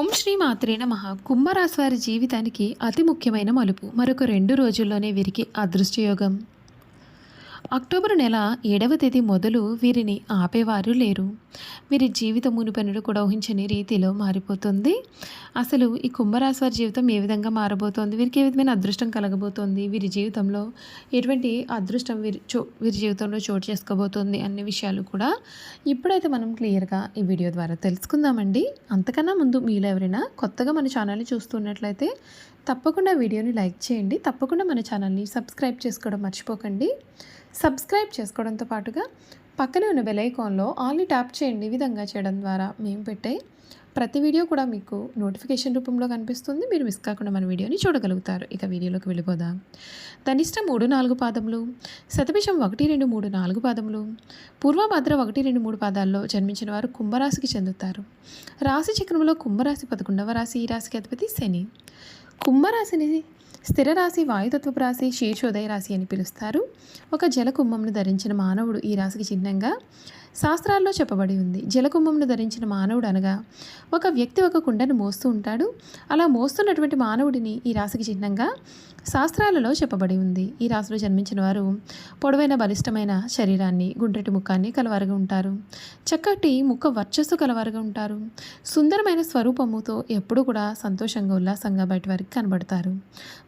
ఓం శ్రీ మాత్రే నమ. కుంభరాశి వారి జీవితానికి అతి ముఖ్యమైన మలుపు. మరొక రెండు రోజుల్లోనే వీరికి అదృష్టయోగం. అక్టోబర్ నెల ఏడవ తేదీ మొదలు వీరిని ఆపేవారు లేరు. వీరి జీవితం మునుపెనుడు కూడా ఊహించని రీతిలో మారిపోతుంది. అసలు ఈ కుంభరాశి వారి జీవితం ఏ విధంగా మారబోతోంది? వీరికి ఏ విధమైన అదృష్టం కలగబోతోంది? వీరి జీవితంలో ఎటువంటి అదృష్టం వీరి చో వీరి జీవితంలో చోటు చేసుకోబోతోంది అన్ని విషయాలు కూడా ఇప్పుడైతే మనం క్లియర్గా ఈ వీడియో ద్వారా తెలుసుకుందామండి. అంతకన్నా ముందు మీలో ఎవరైనా కొత్తగా మన ఛానల్ని చూస్తున్నట్లయితే తప్పకుండా వీడియోని లైక్ చేయండి. తప్పకుండా మన ఛానల్ని సబ్స్క్రైబ్ చేసుకోవడం మర్చిపోకండి. సబ్స్క్రైబ్ చేసుకోవడంతో పాటుగా పక్కనే ఉన్న బెలైకాన్లో ఆల్ని ట్యాప్ చేయండి. ఈ విధంగా చేయడం ద్వారా మేము పెట్టే ప్రతి వీడియో కూడా మీకు నోటిఫికేషన్ రూపంలో కనిపిస్తుంది. మీరు మిస్ కాకుండా మన వీడియోని చూడగలుగుతారు. ఇక వీడియోలోకి వెళ్ళిపోదాం. ధనిష్ట మూడు నాలుగు పాదములు శతభిషం ఒకటి రెండు మూడు నాలుగు పాదములు పూర్వభద్ర ఒకటి రెండు మూడు పాదాల్లో జన్మించిన వారు కుంభరాశికి చెందుతారు. రాశి చక్రంలో కుంభరాశి పదకొండవ రాశి ఈ రాశికి అధిపతి శని. కుంభరాశిని స్థిర రాశి వాయుతత్వపు రాశి శీర్షోదయ రాశి అని పిలుస్తారు. ఒక జలకుంభంను ధరించిన మానవుడు ఈ రాశికి చిహ్నంగా శాస్త్రాల్లో చెప్పబడి ఉంది. జలకుంభంను ధరించిన మానవుడు అనగా ఒక వ్యక్తి ఒక కుండను మోస్తూ ఉంటాడు. అలా మోస్తున్నటువంటి మానవుడిని ఈ రాశికి చిహ్నంగా శాస్త్రాలలో చెప్పబడి ఉంది. ఈ రాశిలో జన్మించిన వారు పొడవైన బలిష్టమైన శరీరాన్ని గుండ్రటి ముఖాన్ని కలవారుగా ఉంటారు. చక్కటి ముఖ వర్చస్సు కలవారుగా ఉంటారు. సుందరమైన స్వరూపముతో ఎప్పుడూ కూడా సంతోషంగా ఉల్లాసంగా బయట వారికి కనబడతారు.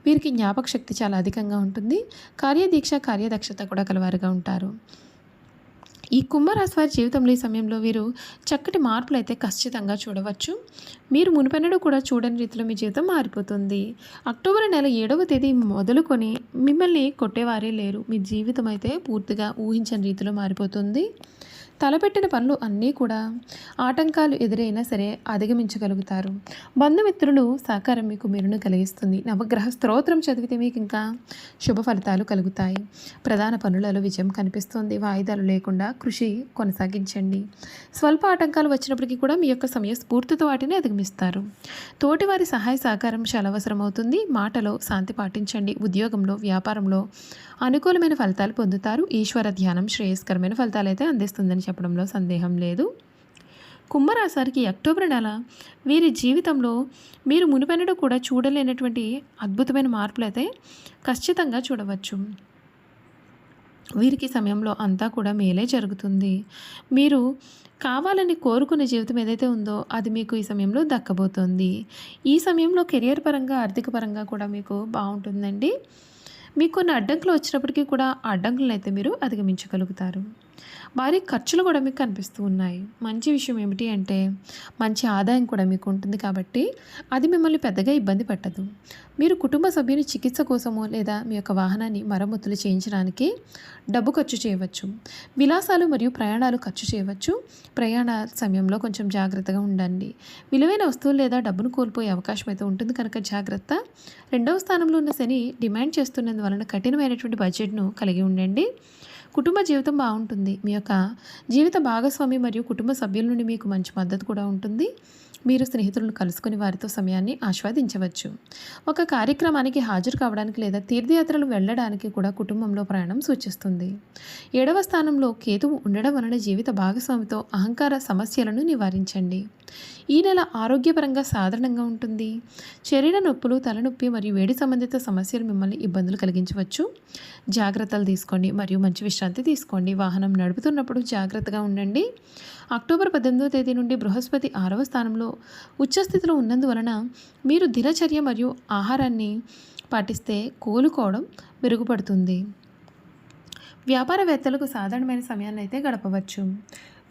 వీరికి జ్ఞాపక శక్తి చాలా అధికంగా ఉంటుంది. కార్యదీక్ష కార్యదక్షత కూడా కలవారుగా ఉంటారు. ఈ కుంభరాశి వారి జీవితంలో ఈ సమయంలో వీరు చక్కటి మార్పులు అయితే ఖచ్చితంగా చూడవచ్చు. మీరు మునుపెన్నడూ కూడా చూడని రీతిలో మీ జీవితం మారిపోతుంది. అక్టోబర్ నెల ఏడవ తేదీ మొదలుకొని మిమ్మల్ని కొట్టేవారే లేరు. మీ జీవితం అయితే పూర్తిగా ఊహించని రీతిలో మారిపోతుంది. తలపెట్టిన పనులు అన్నీ కూడా ఆటంకాలు ఎదురైనా సరే అధిగమించగలుగుతారు. బంధుమిత్రులు సహకారం మీకు మెరును కలిగిస్తుంది. నవగ్రహ స్తోత్రం చదివితే మీకు ఇంకా శుభ ఫలితాలు కలుగుతాయి. ప్రధాన పనులలో విజయం కనిపిస్తుంది. వాయిదాలు లేకుండా కృషి కొనసాగించండి. స్వల్ప ఆటంకాలు వచ్చినప్పటికీ కూడా మీ యొక్క సమయ స్ఫూర్తితో వాటిని అధిగమిస్తారు. తోటివారి సహాయ సహకారం చాలా అవసరం అవుతుంది మాటలో శాంతి పాటించండి. ఉద్యోగంలో వ్యాపారంలో అనుకూలమైన ఫలితాలు పొందుతారు. ఈశ్వర ధ్యానం శ్రేయస్కరమైన ఫలితాలు అయితే అందిస్తుందని చెప్పడంలో సందేహం లేదు. కుంభరాశారికి అక్టోబర్ నెల వీరి జీవితంలో మీరు మునిపెన్నడూ కూడా చూడలేనటువంటి అద్భుతమైన మార్పులు అయితే ఖచ్చితంగా చూడవచ్చు. వీరికి సమయంలో అంతా కూడా మేలే జరుగుతుంది. మీరు కావాలని కోరుకునే జీవితం ఏదైతే ఉందో అది మీకు ఈ సమయంలో దక్కబోతోంది. ఈ సమయంలో కెరియర్ పరంగా ఆర్థిక పరంగా కూడా మీకు బాగుంటుందండి. మీకు కొన్ని అడ్డంకులు వచ్చినప్పటికీ కూడా అడ్డంకులను అయితే మీరు అధిగమించగలుగుతారు. భారీ ఖర్చులు కూడా మీకు కనిపిస్తూ ఉన్నాయి. మంచి విషయం ఏమిటి అంటే మంచి ఆదాయం కూడా మీకు ఉంటుంది కాబట్టి అది మిమ్మల్ని పెద్దగా ఇబ్బంది పెట్టదు. మీరు కుటుంబ సభ్యుని చికిత్స కోసమో లేదా మీ యొక్క వాహనాన్ని మరమ్మతులు చేయించడానికి డబ్బు ఖర్చు చేయవచ్చు. విలాసాలు మరియు ప్రయాణాలు ఖర్చు చేయవచ్చు. ప్రయాణ సమయంలో కొంచెం జాగ్రత్తగా ఉండండి. విలువైన వస్తువులు లేదా డబ్బును కోల్పోయే అవకాశం అయితే ఉంటుంది కనుక జాగ్రత్త. రెండవ స్థానంలో ఉన్న శని డిమాండ్ చేస్తున్నందువలన కఠినమైనటువంటి బడ్జెట్ను కలిగి ఉండండి. కుటుంబ జీవితం బాగుంటుంది. మీ యొక్క జీవిత భాగస్వామి మరియు కుటుంబ సభ్యుల నుండి మీకు మంచి మద్దతు కూడా ఉంటుంది. మీరు స్నేహితులను కలుసుకుని వారితో సమయాన్ని ఆస్వాదించవచ్చు. ఒక కార్యక్రమానికి హాజరు కావడానికి లేదా తీర్థయాత్రలు వెళ్ళడానికి కూడా కుటుంబంలో ప్రయాణం సూచిస్తుంది. ఏడవ స్థానంలో కేతువు ఉండడం వలన జీవిత భాగస్వామితో అహంకార సమస్యలను నివారించండి. ఈ నెల ఆరోగ్యపరంగా సాధారణంగా ఉంటుంది. శరీర నొప్పులు తలనొప్పి మరియు వేడి సంబంధిత సమస్యలు మిమ్మల్ని ఇబ్బందులు కలిగించవచ్చు. జాగ్రత్తలు తీసుకోండి మరియు మంచి విశ్రాంతి తీసుకోండి. వాహనం నడుపుతున్నప్పుడు జాగ్రత్తగా ఉండండి. అక్టోబర్ పద్దెనిమిదవ తేదీ నుండి బృహస్పతి ఆరవ స్థానంలో ఉచ్చస్థితిలో ఉన్నందువలన మీరు దినచర్య మరియు ఆహారాన్ని పాటిస్తే కోలుకోవడం మెరుగుపడుతుంది. వ్యాపారవేత్తలకు సాధారణమైన సమయాన్ని అయితే గడపవచ్చు.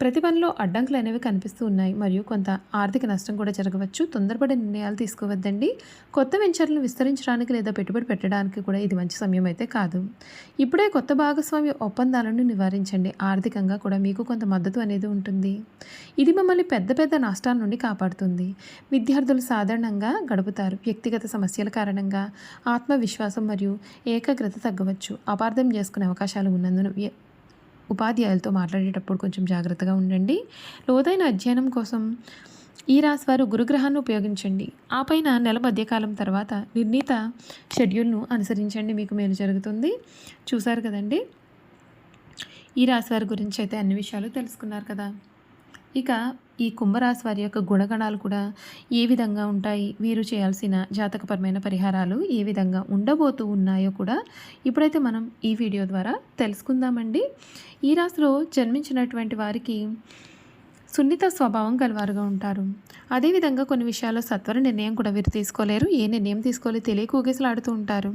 ప్రతి పనిలో అడ్డంకులు అనేవి కనిపిస్తూ ఉన్నాయి. మరియు కొంత ఆర్థిక నష్టం కూడా జరగవచ్చు. తొందరపడే నిర్ణయాలు తీసుకోవద్దండి. కొత్త వెంచర్లను విస్తరించడానికి లేదా పెట్టుబడి పెట్టడానికి కూడా ఇది మంచి సమయం అయితే కాదు. ఇప్పుడే కొత్త భాగస్వామ్య ఒప్పందాలను నివారించండి. ఆర్థికంగా కూడా మీకు కొంత మద్దతు అనేది ఉంటుంది. ఇది మిమ్మల్ని పెద్ద పెద్ద నష్టాల నుండి కాపాడుతుంది. విద్యార్థులు సాధారణంగా గడుపుతారు. వ్యక్తిగత సమస్యల కారణంగా ఆత్మవిశ్వాసం మరియు ఏకాగ్రత తగ్గవచ్చు. అపార్థం చేసుకునే అవకాశాలు ఉన్నందున వ్య- ఉపాధ్యాయులతో మాట్లాడేటప్పుడు కొంచెం జాగ్రత్తగా ఉండండి. లోతైన అధ్యయనం కోసం ఈ రాశి వారు గురుగ్రహాన్ని ఉపయోగించండి. ఆ పైన నెల మధ్యకాలం తర్వాత నిర్ణీత షెడ్యూల్ను అనుసరించండి. మీకు మేలు జరుగుతుంది. చూసారు కదండి? ఈ రాశి వారి గురించి అయితే అన్ని విషయాలు తెలుసుకున్నారు కదా. ఇక ఈ కుంభరాశి వారి యొక్క గుణగణాలు కూడా ఏ విధంగా ఉంటాయి? వీరు చేయాల్సిన జాతకపరమైన పరిహారాలు ఏ విధంగా ఉండబోతూ ఉన్నాయో కూడా ఇప్పుడైతే మనం ఈ వీడియో ద్వారా తెలుసుకుందామండి. ఈ రాశిలో జన్మించినటువంటి వారికి సున్నిత స్వభావం గలవారుగా ఉంటారు. అదేవిధంగా కొన్ని విషయాల్లో సత్వర నిర్ణయం కూడా వీరు తీసుకోలేరు. ఏ నిర్ణయం తీసుకోలేదు తెలియక ఊగేసలాడుతూ ఉంటారు.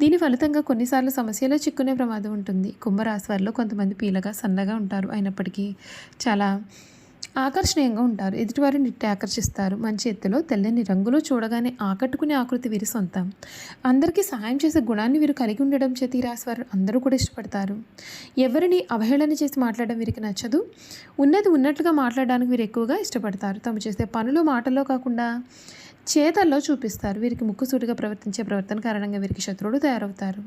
దీని ఫలితంగా కొన్నిసార్లు సమస్యలో చిక్కునే ప్రమాదం ఉంటుంది. కుంభరాశి వారిలో కొంతమంది పీలగా సన్నగా ఉంటారు. అయినప్పటికీ చాలా ఆకర్షణీయంగా ఉంటారు. ఎదుటివారిని ఇట్టి ఆకర్షిస్తారు. మంచి ఎత్తులో తెల్లని రంగులో చూడగానే ఆకట్టుకునే ఆకృతి వీరి సొంతం. అందరికీ సహాయం చేసే గుణాన్ని వీరు కలిగి ఉండడం చేతి ఈ వారు అందరూ కూడా ఇష్టపడతారు. ఎవరిని అవహేళన చేసి మాట్లాడడం వీరికి నచ్చదు. ఉన్నది ఉన్నట్లుగా మాట్లాడడానికి వీరు ఎక్కువగా ఇష్టపడతారు. తాము చేసే పనులు మాటల్లో కాకుండా చేతల్లో చూపిస్తారు. వీరికి ముక్కుసూటిగా ప్రవర్తించే ప్రవర్తన కారణంగా వీరికి శత్రువులు తయారవుతారు.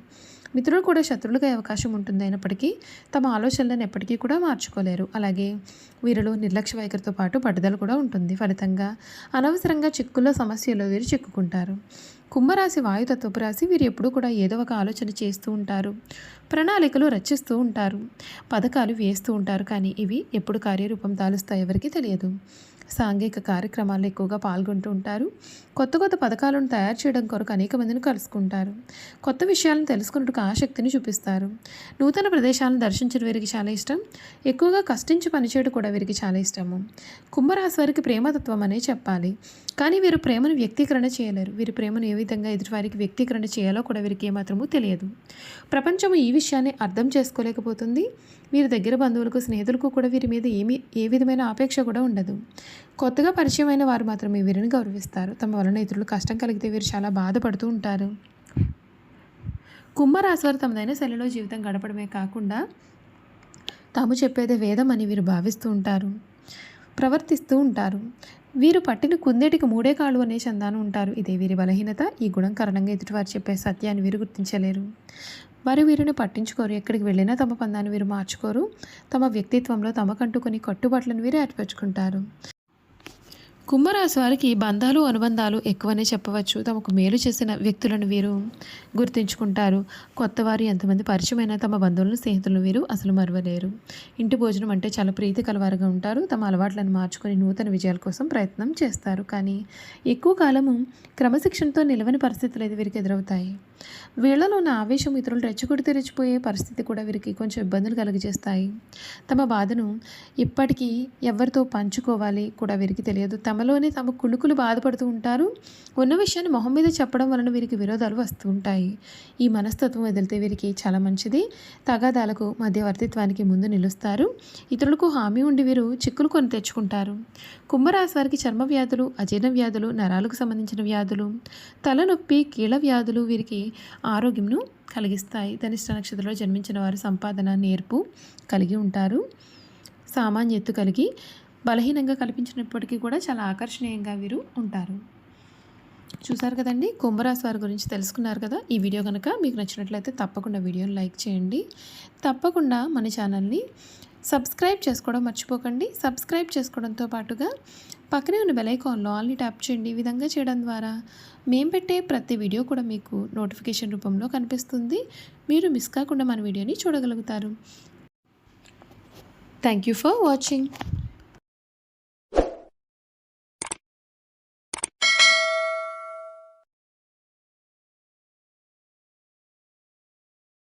మిత్రులు కూడా శత్రువులుగా అవకాశం ఉంటుంది. అయినప్పటికీ తమ ఆలోచనలను ఎప్పటికీ కూడా మార్చుకోలేరు. అలాగే వీరిలో నిర్లక్ష్య వైఖరితో పాటు పట్టుదల కూడా ఉంటుంది. ఫలితంగా అనవసరంగా చిక్కుల్లో సమస్యలో వీరు చిక్కుకుంటారు. కుంభరాశి వాయుతత్వపు రాశి వీరు ఎప్పుడూ కూడా ఏదో ఒక ఆలోచన చేస్తూ ఉంటారు. ప్రణాళికలు రచిస్తూ ఉంటారు. పథకాలు వేస్తూ ఉంటారు. కానీ ఇవి ఎప్పుడు కార్యరూపం దాలుస్తాయి ఎవరికీ తెలియదు. సాంఘిక కార్యక్రమాల్లో ఎక్కువగా పాల్గొంటూ ఉంటారు. కొత్త కొత్త పథకాలను తయారు చేయడం కొరకు అనేక మందిని కలుసుకుంటారు. కొత్త విషయాలను తెలుసుకున్నట్టుకు ఆసక్తిని చూపిస్తారు. నూతన ప్రదేశాలను దర్శించడం వీరికి చాలా ఇష్టం. ఎక్కువగా కష్టించి పనిచేయడం కూడా వీరికి చాలా ఇష్టము. కుంభరాశి వారికి ప్రేమతత్వం అనే చెప్పాలి. కానీ వీరు ప్రేమను వ్యక్తీకరణ చేయలేరు. వీరి ప్రేమను ఏ విధంగా ఎదుటివారికి వ్యక్తీకరణ చేయాలో కూడా వీరికి ఏమాత్రమూ తెలియదు. ప్రపంచము ఈ విషయాన్ని అర్థం చేసుకోలేకపోతుంది. వీరి దగ్గర బంధువులకు స్నేహితులకు కూడా వీరి మీద ఏమీ ఏ విధమైన ఆపేక్ష కూడా ఉండదు. కొత్తగా పరిచయమైన వారు మాత్రమే వీరిని గౌరవిస్తారు. తమ వలన ఇతరులు కష్టం కలిగితే వీరు చాలా బాధపడుతూ ఉంటారు. కుంభరాశి వారు తమదైన శైలిలో జీవితం గడపడమే కాకుండా తాము చెప్పేదే వేదం అని వీరు భావిస్తూ ఉంటారు. ప్రవర్తిస్తూ ఉంటారు. వీరు పట్టిన కుందేటికి మూడే కాళ్ళు అనే చందాను ఉంటారు. ఇదే వీరి బలహీనత. ఈ గుణం కారణంగా ఎదుటివారు చెప్పే సత్యాన్ని వీరు గుర్తించలేరు. వారు వీరిని పట్టించుకోరు. ఎక్కడికి వెళ్ళినా తమ పందాన్ని వీరు మార్చుకోరు. తమ వ్యక్తిత్వంలో తమకంటూ కొన్ని కట్టుబాట్లను వీరు ఏర్పరచుకుంటారు. కుంభరాశి వారికి బంధాలు అనుబంధాలు ఎక్కువనే చెప్పవచ్చు. తమకు మేలు చేసిన వ్యక్తులను వీరు గుర్తించుకుంటారు. కొత్త వారు ఎంతమంది పరిచయమైన తమ బంధువులను స్నేహితులను వీరు అసలు మరవలేరు. ఇంటి భోజనం అంటే చాలా ప్రీతి కలవారుగా ఉంటారు. తమ అలవాట్లను మార్చుకొని నూతన విజయాల కోసం ప్రయత్నం చేస్తారు. కానీ ఎక్కువ కాలము క్రమశిక్షణతో నిలవని పరిస్థితులు అయితే వీరికి ఎదురవుతాయి. వీళ్ళలో ఉన్న ఆవేశం ఇతరులు రెచ్చగొడితే రెచ్చిపోయే పరిస్థితి కూడా వీరికి కొంచెం ఇబ్బందులు కలిగజేస్తాయి తమ బాధను ఇప్పటికీ ఎవరితో పంచుకోవాలి కూడా వీరికి తెలియదు. తమ తమలోనే తమ కులుకులు బాధపడుతూ ఉంటారు. ఉన్న విషయాన్ని మొహం మీద చెప్పడం వలన వీరికి విరోధాలు వస్తూ ఉంటాయి. ఈ మనస్తత్వం వదిలితే వీరికి చాలా మంచిది. తగాదాలకు మధ్యవర్తిత్వానికి ముందు నిలుస్తారు. ఇతరులకు హామీ ఉండి వీరు చిక్కులు కొని తెచ్చుకుంటారు. కుంభరాశి వారికి చర్మ వ్యాధులు అజీర్ణ వ్యాధులు నరాలకు సంబంధించిన వ్యాధులు తలనొప్పి కీళ్ళ వ్యాధులు వీరికి ఆరోగ్యంను కలిగిస్తాయి. ధనిష్ట నక్షత్రంలో జన్మించిన వారు సంపాదన నేర్పు కలిగి ఉంటారు. సామాన్యత్తు కలిగి బలహీనంగా కల్పించినప్పటికీ కూడా చాలా ఆకర్షణీయంగా వీరు ఉంటారు. చూసారు కదండి? కుంభరాశి వారి గురించి తెలుసుకున్నారు కదా? ఈ వీడియో కనుక మీకు నచ్చినట్లయితే తప్పకుండా వీడియోని లైక్ చేయండి. తప్పకుండా మన ఛానల్ని సబ్స్క్రైబ్ చేసుకోవడం మర్చిపోకండి. సబ్స్క్రైబ్ చేసుకోవడంతో పాటుగా పక్కనే ఉన్న బెలైకాన్లో ఆల్ని ట్యాప్ చేయండి. ఈ విధంగా చేయడం ద్వారా మేము పెట్టే ప్రతి వీడియో కూడా మీకు నోటిఫికేషన్ రూపంలో కనిపిస్తుంది. మీరు మిస్ కాకుండా మన వీడియోని చూడగలుగుతారు. Thank you for watching.